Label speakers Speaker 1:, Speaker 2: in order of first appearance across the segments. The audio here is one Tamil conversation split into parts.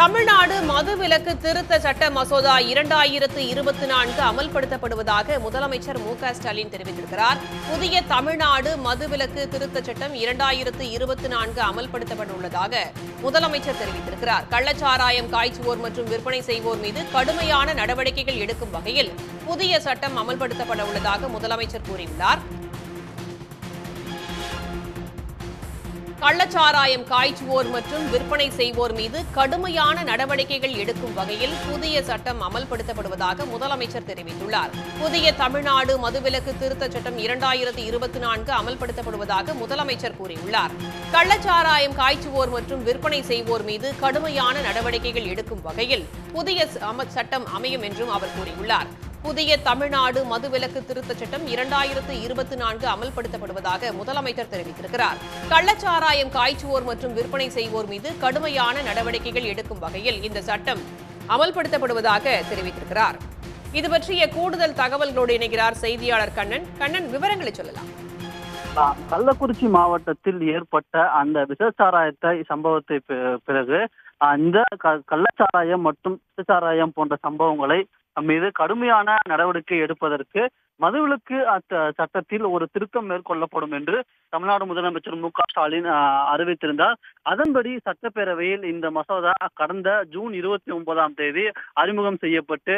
Speaker 1: தமிழ்நாடு மதுவிலக்கு திருத்த சட்ட மசோதா இரண்டாயிரத்து இருபத்தி நான்கு அமல்படுத்தப்படுவதாக முதலமைச்சர் மு க ஸ்டாலின் தெரிவித்திருக்கிறார். புதிய தமிழ்நாடு மதுவிலக்கு திருத்த சட்டம் இரண்டாயிரத்து இருபத்தி நான்கு அமல்படுத்தப்பட உள்ளதாக முதலமைச்சர் தெரிவித்திருக்கிறார். கள்ளச்சாராயம் காய்ச்சுவோர் மற்றும் விற்பனை செய்வோர் மீது கடுமையான நடவடிக்கைகள் எடுக்கும் வகையில் புதிய சட்டம் அமல்படுத்தப்பட உள்ளதாக முதலமைச்சர் கூறியுள்ளார். கள்ளச்சாராயம் காய்ச்சுவோர் மற்றும் விற்பனை செய்வோர் மீது கடுமையான நடவடிக்கைகள் எடுக்கும் வகையில் புதிய சட்டம் அமல்படுத்தப்படுவதாக முதலமைச்சர் தெரிவித்துள்ளார். புதிய தமிழ்நாடு மதுவிலக்கு திருத்தச் சட்டம் இரண்டாயிரத்தி இருபத்தி நான்கு அமல்படுத்தப்படுவதாக முதலமைச்சர் கூறியுள்ளார். கள்ளச்சாராயம் காய்ச்சுவோர் மற்றும் விற்பனை செய்வோர் மீது கடுமையான நடவடிக்கைகள் எடுக்கும் வகையில் புதிய சட்டம் அமையும் என்றும் அவர் கூறியுள்ளார். புதிய தமிழ்நாடு மதுவிலக்கு திருத்தச் சட்டம் இரண்டாயிரத்து இருபத்தி நான்கு அமல்படுத்தப்படுவதாக முதலமைச்சர் தெரிவித்திருக்கிறார். கள்ளச்சாராயம் காய்ச்சுவோர் மற்றும் விற்பனை செய்வோர் மீது கடுமையான நடவடிக்கைகள் எடுக்கும் வகையில் இந்த சட்டம் அமல்படுத்தப்படுவதாக தெரிவித்திருக்கிறார். இது பற்றிய கூடுதல் தகவல்களோடு இணைகிறார் செய்தியாளர் கண்ணன். கண்ணன் விவரங்களை சொல்லலாம்.
Speaker 2: கள்ளக்குறிச்சி மாவட்டத்தில் ஏற்பட்ட அந்த விசச்சாராயத்தை சம்பவத்தை பிறகு இந்த கள்ளச்சாராயம் மற்றும் விசச்சாராயம் போன்ற சம்பவங்களை மீது கடுமையான நடவடிக்கை எடுப்பதற்கு மதுவிலக்கு சட்டத்தில் ஒரு திருத்தம் மேற்கொள்ளப்படும் என்று தமிழ்நாடு முதலமைச்சர் மு க ஸ்டாலின் அறிவித்திருந்தார். அதன்படி சட்டப்பேரவையில் இந்த மசோதா கடந்த ஜூன் இருபத்தி ஒன்பதாம் தேதி அறிமுகம் செய்யப்பட்டு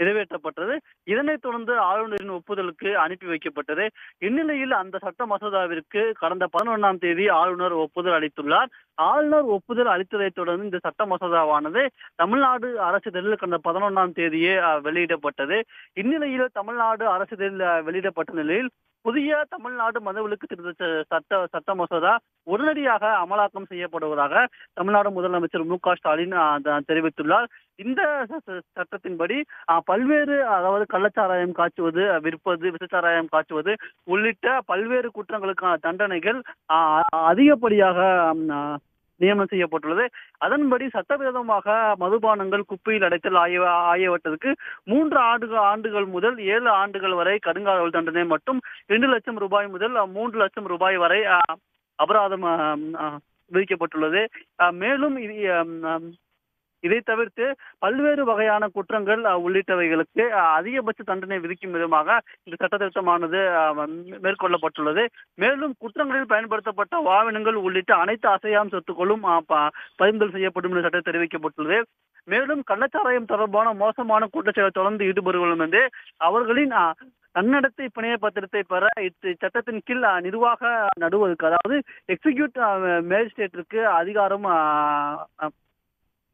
Speaker 2: நிறைவேற்றப்பட்டது. இதனைத் தொடர்ந்து ஆளுநரின் ஒப்புதலுக்கு அனுப்பி வைக்கப்பட்டது. இந்நிலையில் அந்த சட்ட மசோதாவிற்கு கடந்த பதினொன்றாம் தேதி ஆளுநர் ஒப்புதல் அளித்துள்ளார். ஆளுநர் ஒப்புதல் அளித்ததைத் தொடர்ந்து இந்த சட்ட மசோதாவானது தமிழ்நாடு அரசு தேர்தலில் கடந்த பதினொன்றாம் தேதியே வெளியிடப்பட்டது. இந்நிலையில் தமிழ்நாடு அரசு தேர்தல் வெளியிடப்பட்ட நிலையில் புதிய தமிழ்நாடு மதவிலக்கு திருத்த சட்ட சட்ட மசோதா உடனடியாக அமலாக்கம் செய்யப்படுவதாக தமிழ்நாடு முதலமைச்சர் மு க ஸ்டாலின் தெரிவித்துள்ளார். இந்த ச- சட்டத்தின்படி பல்வேறு அதாவது கள்ளச்சாராயம் காய்ச்சுவது விற்பது விசச்சாராயம் காய்ச்சுவது உள்ளிட்ட பல்வேறு குற்றங்களுக்கான தண்டனைகள் அஹ், அதிகப்படியாக நியமனம் செய்யப்பட்டுள்ளது. அதன்படி சட்டவிரோதமாக மதுபானங்கள் குப்பையில் அடைத்தல் ஆகிய ஆகியவற்றிற்கு மூன்று ஆண்டுகள் ஆண்டுகள் முதல் ஏழு ஆண்டுகள் வரை கடுங்காவல் தண்டனை மற்றும் இரண்டு லட்சம் ரூபாய் முதல் மூன்று லட்சம் ரூபாய் வரை அபராதம் விதிக்கப்பட்டுள்ளது. மேலும் மேலும் இதை தவிர்த்து பல்வேறு வகையான குற்றங்கள் உள்ளிட்டவைகளுக்கு அதிகபட்ச தண்டனை விதிக்கும் விதமாக இந்த சட்ட திருத்தமானது மேற்கொள்ளப்பட்டுள்ளது. மேலும் குற்றங்களில் பயன்படுத்தப்பட்ட வாகனங்கள் உள்ளிட்ட அனைத்து அசையாம் சொத்துக்களும் பறிமுதல் செய்யப்படும் என்ற சட்டம் தெரிவிக்கப்பட்டுள்ளது. மேலும் கள்ளச்சாராயம் தொடர்பான மோசமான குற்றச்செயல் தொடர்ந்து ஈடுபடுவதும் வந்து அவர்களின் தன்னடத்தை பிணைய பத்திரத்தை பெற இச்சட்டத்தின் கீழ் நிர்வாக நடுவதற்கு அதாவது எக்ஸிக்யூட் மேஜிஸ்ட்ரேட்டிற்கு அதிகாரம்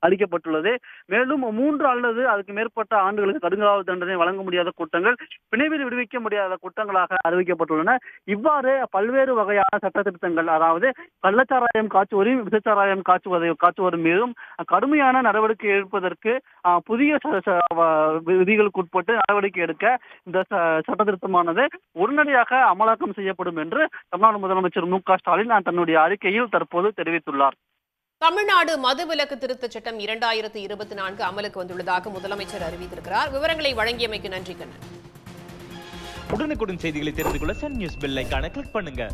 Speaker 2: அளிக்கப்பட்டுள்ளது. மேலும் மூன்று அல்லது அதுக்கு மேற்பட்ட ஆண்டுகளுக்கு கடுங்காவது தண்டனை வழங்க முடியாத குற்றங்கள் பிணைவில் விடுவிக்க முடியாத குற்றங்களாக அறிவிக்கப்பட்டுள்ளன. இவ்வாறு பல்வேறு வகையான சட்ட திருத்தங்கள் அதாவது கள்ளச்சாராயம் காய்ச்சுவதையும் விசச்சாராயம் காய்ச்சுவதை காய்ச்சுவதன் மீதும் கடுமையான நடவடிக்கை எடுப்பதற்கு புதிய ச- வ- விதிகளுக்கு உட்பட்டு நடவடிக்கை எடுக்க இந்த ச- சட்ட திருத்தமானது உடனடியாக அமலாக்கம் செய்யப்படும் என்று தமிழ்நாடு முதலமைச்சர் மு க ஸ்டாலின் தன்னுடைய அறிக்கையில் தற்போது தெரிவித்துள்ளார்.
Speaker 1: தமிழ்நாடு மதுவிலக்கு திருத்தச் சட்டம் இரண்டாயிரத்து இருபத்தி நான்கு அமலுக்கு வந்துள்ளதாக முதலமைச்சர் அறிவித்திருக்கிறார். விவரங்களை வழங்கியமைக்கு நன்றி கண்ணன்.
Speaker 3: உடனுக்குடன் செய்திகளை தெரிந்து கொள்ள சன் நியூஸ் பெல் ஐக்கான கிளிக் பண்ணுங்க.